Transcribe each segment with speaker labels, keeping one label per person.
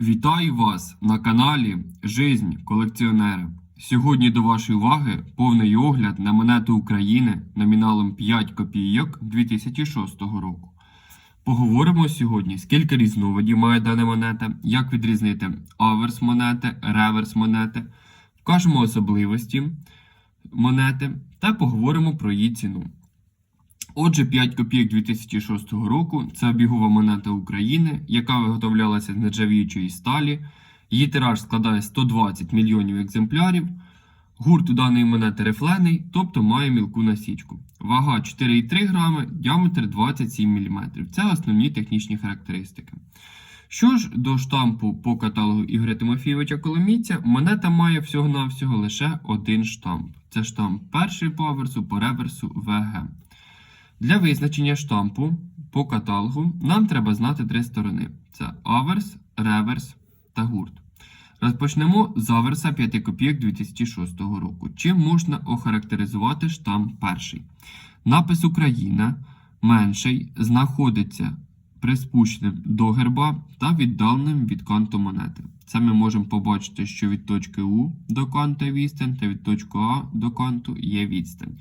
Speaker 1: Вітаю вас на каналі Жизнь колекціонера. Сьогодні до вашої уваги повний огляд на монету України номіналом 5 копійок 2006 року. Поговоримо сьогодні, скільки різновидів має дана монета, як відрізнити аверс монети, реверс монети, вкажемо особливості монети та поговоримо про її ціну. Отже, 5 копійок 2006 року це обігова монета України, яка виготовлялася з нержавіючої сталі. Її тираж складає 120 мільйонів екземплярів. Гурт у даної монети рифлений, тобто має мілку насічку. Вага 4,3 грами, діаметр 27 мм. Це основні технічні характеристики. Що ж до штампу по каталогу Ігоря Тимофійовича Коломійця, монета має всього-навсього лише один штамп. Це штамп перший по аверсу, по реверсу ВГ. Для визначення штампу по каталогу нам треба знати три сторони: це аверс, реверс та гурт. Розпочнемо з аверса 5 копійок 2006 року. Чим можна охарактеризувати штамп перший? Напис Україна менший знаходиться приспущеним до герба та віддаленим від канту монети. Це ми можемо побачити, що від точки У до канту є відстань, та від точки А до канту є відстань.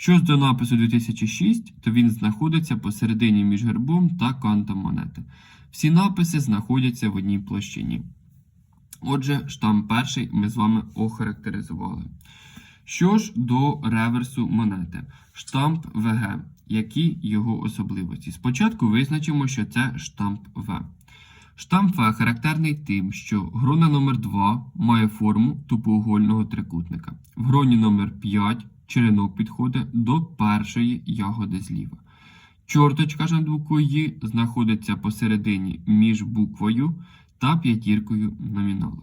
Speaker 1: Що ж до напису 2006, то він знаходиться посередині між гербом та кантом монети. Всі написи знаходяться в одній площині. Отже, штамп перший ми з вами охарактеризували. Що ж до реверсу монети? Штамп ВГ. Які його особливості? Спочатку визначимо, що це штамп В. Штамп В характерний тим, що грона номер 2 має форму тупоугольного трикутника. В гроні номер 5 черенок підходить до першої ягоди зліва. Чорточка ж над буквою «Ї» знаходиться посередині між буквою та п'ятіркою номінала.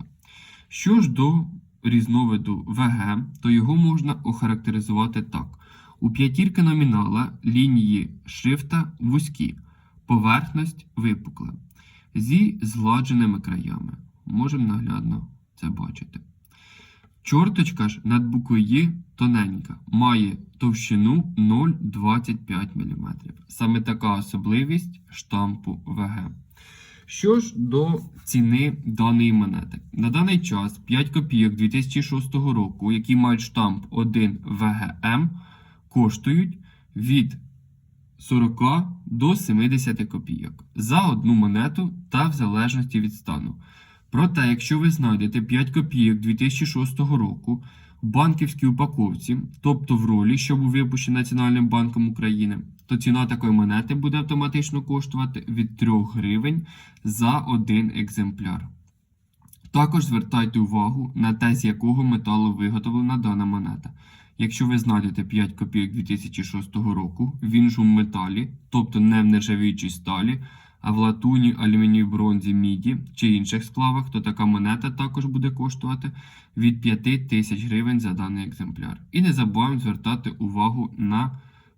Speaker 1: Що ж до різновиду ВГ, то його можна охарактеризувати так. У п'ятірки номінала лінії шрифта вузькі, поверхність випукла, зі згладженими краями. Можемо наглядно це бачити. Чорточка ж над буквою «Ї» тоненька, має товщину 0,25 мм. Саме така особливість штампу ВГ. Що ж до ціни даної монети? На даний час 5 копійок 2006 року, які мають штамп 1 ВГМ, коштують від 40 до 70 копійок за одну монету та в залежності від стану. Проте, якщо ви знайдете 5 копійок 2006 року в банківській упаковці, тобто в ролі, що був випущений Національним банком України, то ціна такої монети буде автоматично коштувати від 3 гривень за один екземпляр. Також звертайте увагу на те, з якого металу виготовлена дана монета. Якщо ви знайдете 5 копійок 2006 року в іншому металі, тобто не в нержавіючій сталі, а в латуні, алюмінії, бронзі, міді чи інших сплавах, то така монета також буде коштувати від 5 тисяч гривень за даний екземпляр. І не забуваємо звертати увагу на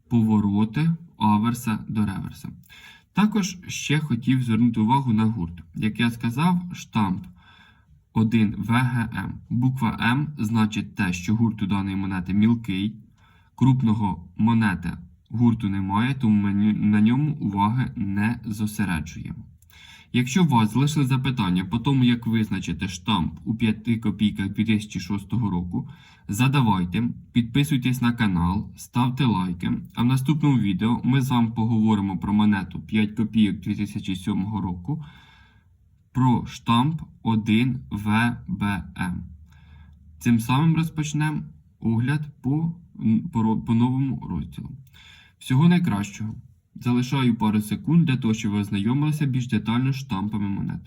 Speaker 1: повороти аверса до реверса. Також ще хотів звернути увагу на гурт. Як я сказав, штамп 1 ВГМ. Буква М значить те, що гурт у даної монети мілкий, крупного монети гурту немає, тому ми на ньому уваги не зосереджуємо. Якщо у вас залишили запитання по тому, як визначити штамп у 5 копійках 2006 року, задавайте, підписуйтесь на канал, ставте лайки. А в наступному відео ми з вами поговоримо про монету 5 копійок 2007 року, про штамп 1 ВБМ. Цим самим розпочнемо огляд по, по, по новому розділу. Всього найкращого. Залишаю пару секунд для того, щоб ви ознайомилися більш детально з штампами монет.